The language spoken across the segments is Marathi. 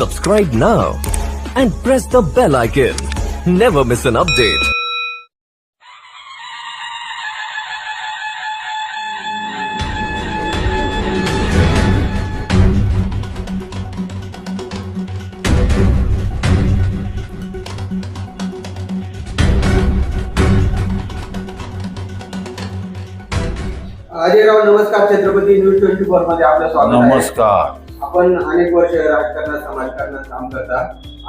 Subscribe now and press the bell icon. Never miss an update. Ajayrao नमस्कार छत्रपती न्यूज ट्वेंटी फोर मध्ये आपलं स्वागत आहे नमस्कार आपण अनेक वर्ष राजकारणात समाजकारणात काम करता.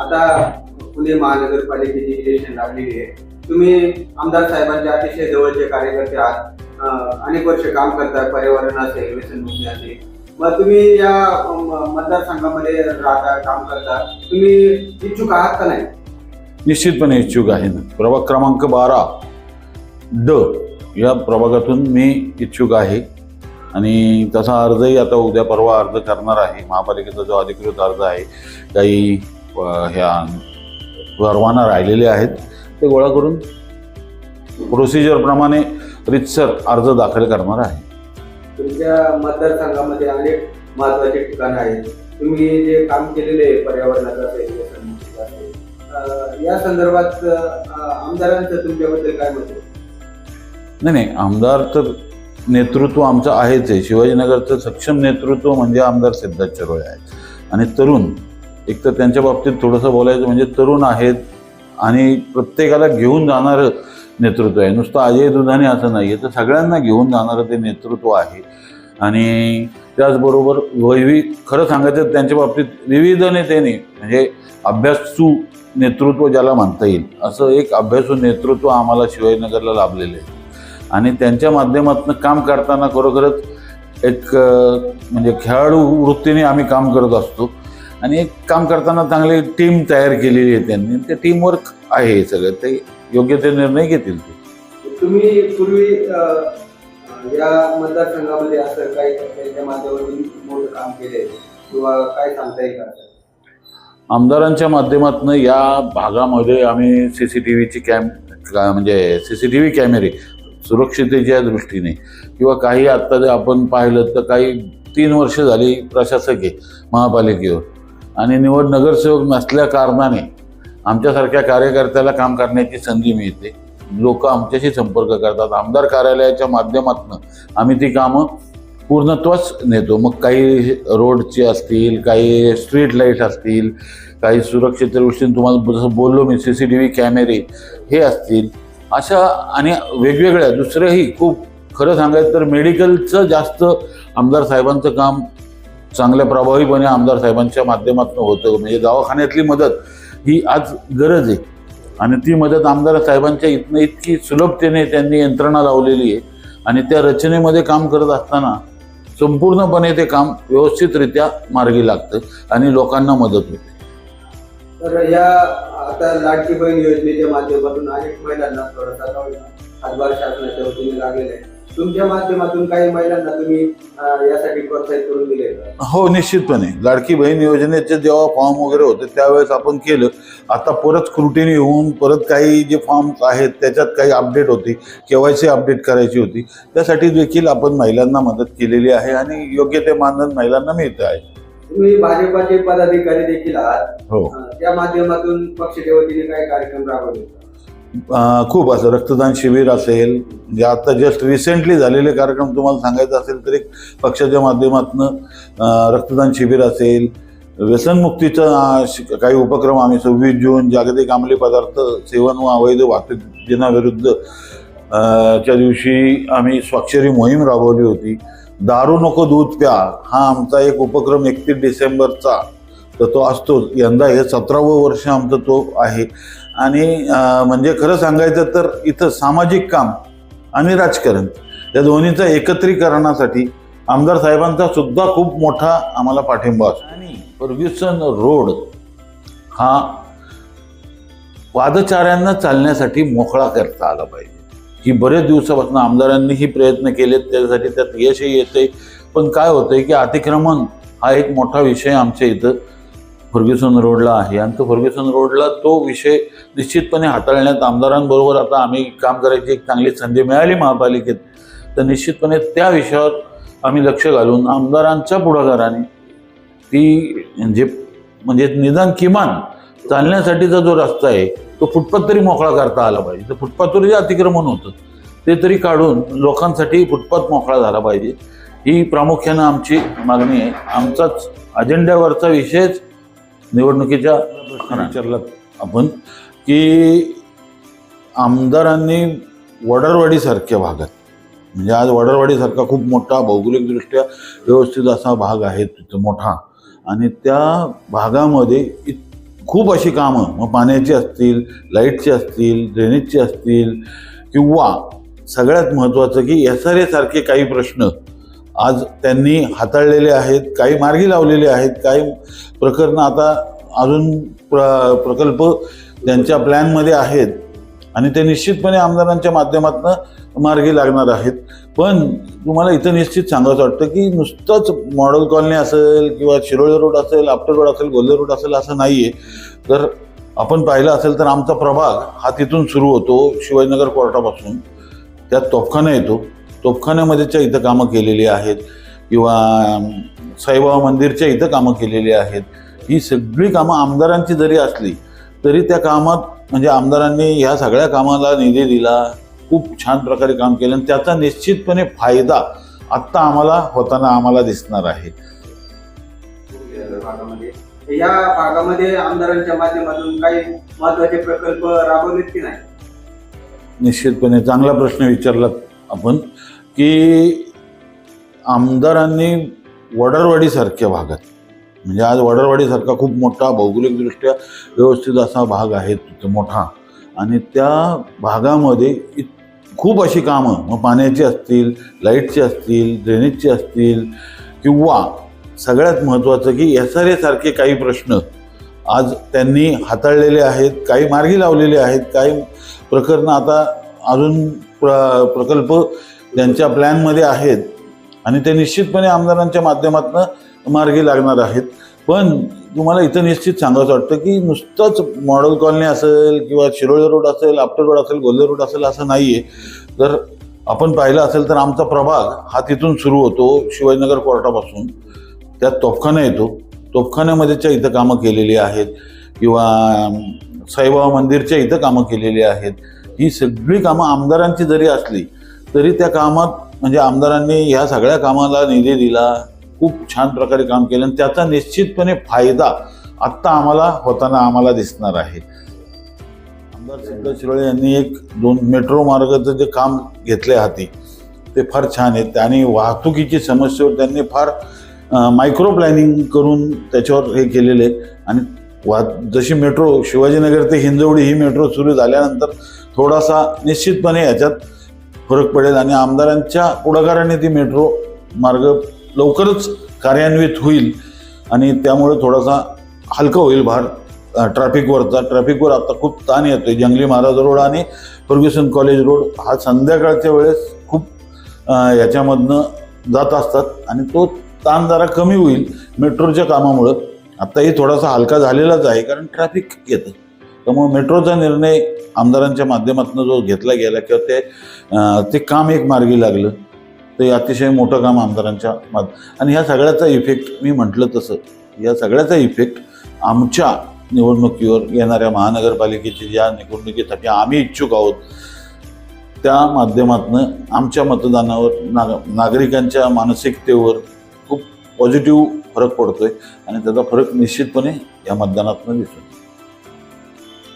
आता पुणे महानगरपालिकेची इलेक्शन लागलेली आहे. तुम्ही आमदार साहेबांचे अतिशय जवळचे कार्यकर्ते आहात. अनेक वर्ष काम करताय पर्यावरण असेल व्यसनमुक्ती असेल. मग तुम्ही या मतदारसंघामध्ये राहता काम करता. तुम्ही इच्छुक आहात का नाही? निश्चितपणे इच्छुक आहे ना. प्रभाग क्रमांक बारा ड या प्रभागातून मी इच्छुक आहे. आणि तसा अर्जही आता उद्या परवा अर्ज करणार आहे. महापालिकेचा जो अधिकृत अर्ज आहे काही ह्या परवाना राहिलेले आहेत. ते गोळा करून प्रोसिजरप्रमाणे रितसर अर्ज दाखल करणार आहे. तुमच्या मतदारसंघामध्ये अनेक महत्त्वाचे ठिकाणं आहेत. तुम्ही जे काम केलेले आहे पर्यावरणाचं या संदर्भात आमदारांचं तुमच्याबद्दल काय मत नाही नाही आमदार तर नेतृत्व आमचं आहेच आहे. शिवाजीनगरचं सक्षम नेतृत्व म्हणजे आमदार सिद्धार्थ चरोळे आहेत. आणि तरुण एक तर त्यांच्या बाबतीत थोडंसं बोलायचं म्हणजे तरुण आहेत आणि प्रत्येकाला घेऊन जाणारं नेतृत्व आहे. नुसतं अजय दुधाने असं नाही आहे तर सगळ्यांना घेऊन जाणारं ते नेतृत्व आहे. आणि त्याचबरोबर वैवी खरं सांगायचं त्यांच्या बाबतीत विविध नेत्याने म्हणजे अभ्यासू नेतृत्व ज्याला म्हणता येईल असं एक अभ्यासू नेतृत्व आम्हाला शिवाजीनगरला लाभलेलं आहे. आणि त्यांच्या माध्यमातून काम करताना खरोखरच एक म्हणजे खेळाडू वृत्तीने आम्ही काम करत असतो. आणि एक काम करताना चांगली टीम तयार केलेली आहे त्यांनी. ते टीमवर्क आहे हे सगळं. ते योग्य ते निर्णय घेतील ते. तुम्ही पूर्वी या मतदारसंघामध्ये असं काही त्यांच्या माध्यमातून मोठं काम केलंय? किंवा काय सांगता येईल आमदारांच्या माध्यमातून या भागामध्ये आम्ही सी सी टी व्हीची कॅम म्हणजे सी सी टी व्ही कॅमेरे सुरक्षितेच्या दृष्टीने. किंवा काही आत्ता जर आपण पाहिलं तर काही तीन वर्ष झाली प्रशासकीय महापालिकेवर. आणि निवड नगरसेवक नसल्या कारणाने आमच्यासारख्या कार्यकर्त्याला काम करण्याची संधी मिळते. लोक आमच्याशी संपर्क करतात. आमदार कार्यालयाच्या माध्यमातून आम्ही ती कामं पूर्णत्वच नेतो. मग काही रोडचे असतील काही स्ट्रीट लाइट असतील काही सुरक्षित दृष्टीने तुम्हाला जसं बोललो मी सी सी टी व्ही कॅमेरे हे असतील. अशा आणि वेगवेगळ्या दुसऱ्याही खूप खरं सांगायचं तर मेडिकलचं जास्त आमदार साहेबांचं काम चांगल्या प्रभावीपणे आमदार साहेबांच्या माध्यमातून होतं. म्हणजे दवाखान्यातली मदत ही आज गरज आहे. आणि ती मदत आमदार साहेबांच्या इथनं इतकी सुलभतेने त्यांनी यंत्रणा लावलेली आहे. आणि त्या रचनेमध्ये काम करत असताना संपूर्णपणे ते काम व्यवस्थितरित्या मार्गी लागतं आणि लोकांना मदत होते. तर या आता लाडकी बहीण योजनेच्या माध्यमातून अनेक महिलांना थोडासा हातभार शासनाच्या वतीने लागलेला आहे. तुमच्या माध्यमातून काही महिलांना तुम्ही यासाठी प्रोत्साहित करून दिले हो निश्चितपणे. लाडकी बहीण योजनेचे जेव्हा फॉर्म वगैरे होते त्यावेळेस आपण केलं. आता परत स्क्रुटिनी होऊन परत काही जे फॉर्म्स आहेत त्याच्यात काही अपडेट होती केवायसी अपडेट करायची होती. त्यासाठी देखील आपण महिलांना मदत केलेली आहे आणि योग्य ते मानधन महिलांना मिळतं आहे. तुम्ही भाजपाचे पदाधिकारी देखील आहात. हो. त्या माध्यमातून पक्षाच्या वतीने काही कार्यक्रम राबवले? अं, खूप असं रक्तदान शिबिर असेल जे आता जस्ट रिसेंटली झालेले कार्यक्रम तुम्हाला सांगायचं असेल तर एक पक्षाच्या माध्यमातून रक्तदान शिबिर असेल. व्यसनमुक्तीचा अं, काही उपक्रम आम्ही सव्वीस जून जागतिक अंमली पदार्थ सेवन व अवैध वाहतूक दिनाविरुद्ध अं, च्या दिवशी आम्ही स्वाक्षरी मोहीम राबवली होती. दारू नको दूध प्या. हा आमचा एक उपक्रम एकतीस डिसेंबरचा. तर तो असतो. यंदा हे सतरावं वर्ष आमचं तो आहे. आणि म्हणजे खरं सांगायचं तर इथं सामाजिक काम आणि राजकारण या दोन्हीचं एकत्रीकरणासाठी आमदार साहेबांचा सुद्धा खूप मोठा आम्हाला पाठिंबा असतो. आणि फर्ग्युसन रोड हा पादचाऱ्यांना चालण्यासाठी मोकळा करता आला पाहिजे. ही बरेच दिवसापासून आमदारांनीही प्रयत्न केलेत त्यासाठी त्यात यशही येते पण काय होतंय की अतिक्रमण हा एक मोठा विषय आमच्या इथं फर्ग्युसन रोडला आहे. आणि तो फर्ग्युसन रोडला तो विषय निश्चितपणे हाताळण्यात आमदारांबरोबर आता आम्ही काम करायची एक चांगली संधी मिळाली महापालिकेत. तर निश्चितपणे त्या विषयावर आम्ही लक्ष घालून आमदारांच्या पुढाकाराने ती म्हणजे म्हणजे निदान किमान चालण्यासाठीचा जो रस्ता आहे तो फुटपाथ तरी मोकळा करता आला पाहिजे. तर फुटपाथवर जे अतिक्रमण होतं. ते तरी काढून लोकांसाठी फुटपाथ मोकळा झाला पाहिजे. ही प्रामुख्यानं आमची मागणी आहे. आमचाच अजेंड्यावरचा विषयच निवडणुकीच्या विचारला आपण की आमदारांनी वडरवाडीसारख्या भागात म्हणजे आज वडरवाडीसारखा खूप मोठा भौगोलिकदृष्ट्या व्यवस्थित असा भाग आहे तिथं मोठा. आणि त्या भागामध्ये इत- खूप अशी कामं मग पाण्याची असतील लाईटची असतील ड्रेनेजची असतील किंवा सगळ्यात महत्त्वाचं की एस आर एसारखे काही प्रश्न आज त्यांनी हाताळलेले आहेत काही मार्गी लावलेले आहेत काही प्रकरणं आता अजून प्र प्रकल्प त्यांच्या प्लॅनमध्ये आहेत आणि ते निश्चितपणे आमदारांच्या माध्यमातून मार्गी लागणार आहेत. पण तुम्हाला इथं निश्चित सांगायचं वाटतं की नुसतंच मॉडेल कॉलनी असेल किंवा शिरोळे रोड असेल आफ्टर रोड असेल गोल्ले रोड असेल असं नाही आहे तर आपण पाहिलं असेल तर आमचा प्रभाग हा तिथून सुरू होतो शिवाजीनगर कोर्टापासून. त्यात तोफखाना येतो. तोफखान्यामध्येच्या इथं कामं केलेली आहेत किंवा साईबाबा मंदिरच्या इथं कामं केलेली आहेत. ही सगळी कामं आमदारांची जरी असली तरी त्या कामात म्हणजे आमदारांनी ह्या सगळ्या कामाला निधी दिला खूप छान प्रकारे काम केलं आणि त्याचा निश्चितपणे फायदा आत्ता आम्हाला होताना आम्हाला दिसणार आहे. या भागामध्ये आमदारांच्या माध्यमातून काही महत्त्वाचे प्रकल्प राबवलेत की नाही? निश्चितपणे चांगला प्रश्न विचारलात आपण की आमदारांनी वडरवाडीसारख्या भागात म्हणजे आज वडरवाडीसारखा खूप मोठा भौगोलिकदृष्ट्या व्यवस्थित असा भाग आहे तिथं मोठा. आणि त्या भागामध्ये इत- खूप अशी कामं. मग पाण्याची असतील लाईटची असतील ड्रेनेजची असतील किंवा सगळ्यात महत्त्वाचं की एस आर एसारखे काही प्रश्न आज त्यांनी हाताळलेले आहेत काही मार्गी लावलेले आहेत काही प्रकरणं आता अजून प्र प्रकल्प त्यांच्या प्लॅनमध्ये आहेत आणि ते निश्चितपणे आमदारांच्या माध्यमातून मार्गी लागणार आहेत. पण तुम्हाला इथं निश्चित सांगायचं वाटतं की नुसतंच मॉडेल कॉलनी असेल किंवा शिरोळे रोड असेल आफ्टर रोड असेल गोल्ले रोड असेल असं नाही आहे तर आपण पाहिलं असेल तर आमचा प्रभाग हा तिथून सुरू होतो शिवाजीनगर कोर्टापासून. त्यात तोफखाना येतो. तोफखान्यामध्येच्या इथं कामं केलेली आहेत किंवा साईबाबा मंदिरच्या इथं कामं केलेली आहेत. ही सगळी कामं आमदारांची जरी असली तरी त्या कामात म्हणजे आमदारांनी ह्या सगळ्या कामाला निधी दिला खूप छान प्रकारे काम केलं आणि त्याचा निश्चितपणे फायदा आत्ता आम्हाला होताना आम्हाला दिसणार आहे. आमदार सिद्ध शिरोळे यांनी एक दोन मेट्रो मार्गाचं जे काम घेतले हाती ते फार छान आहेत. आणि वाहतुकीची समस्येवर त्यांनी फार मायक्रो प्लॅनिंग करून त्याच्यावर हे केलेले आहे आणि वा जशी मेट्रो शिवाजीनगर ते हिंजवडी ही मेट्रो सुरू झाल्यानंतर थोडासा निश्चितपणे याच्यात फरक पडेल. आणि आमदारांच्या पुढाकाराने ती मेट्रो मार्ग लवकरच कार्यान्वित होईल आणि त्यामुळे थोडासा हलका होईल भार ट्रॅफिकवरचा ट्रॅफिकवर आता खूप ताण येतो आहे जंगली महाराज रोड आणि फर्ग्युसन कॉलेज रोड हा संध्याकाळच्या वेळेस खूप याच्यामधनं जात असतात आणि तो ताण जरा कमी होईल मेट्रोच्या कामामुळं. आत्ताही थोडासा हलका झालेलाच आहे कारण ट्रॅफिक येतं. त्यामुळे मेट्रोचा निर्णय आमदारांच्या माध्यमातून जो घेतला गेला किंवा ते ते काम एक मार्गी लागलं. ते अतिशय मोठं काम आमदारांच्या मात आणि ह्या सगळ्याचा इफेक्ट मी म्हटलं तसं या सगळ्याचा इफेक्ट आमच्या निवडणुकीवर येणाऱ्या महानगरपालिकेची ज्या निवडणुकीसाठी आम्ही इच्छुक आहोत त्या माध्यमातून आमच्या मतदानावर नाग नागरिकांच्या मानसिकतेवर खूप पॉझिटिव्ह फरक पडतो आहे आणि त्याचा फरक निश्चितपणे या मतदानातून दिसून येतो.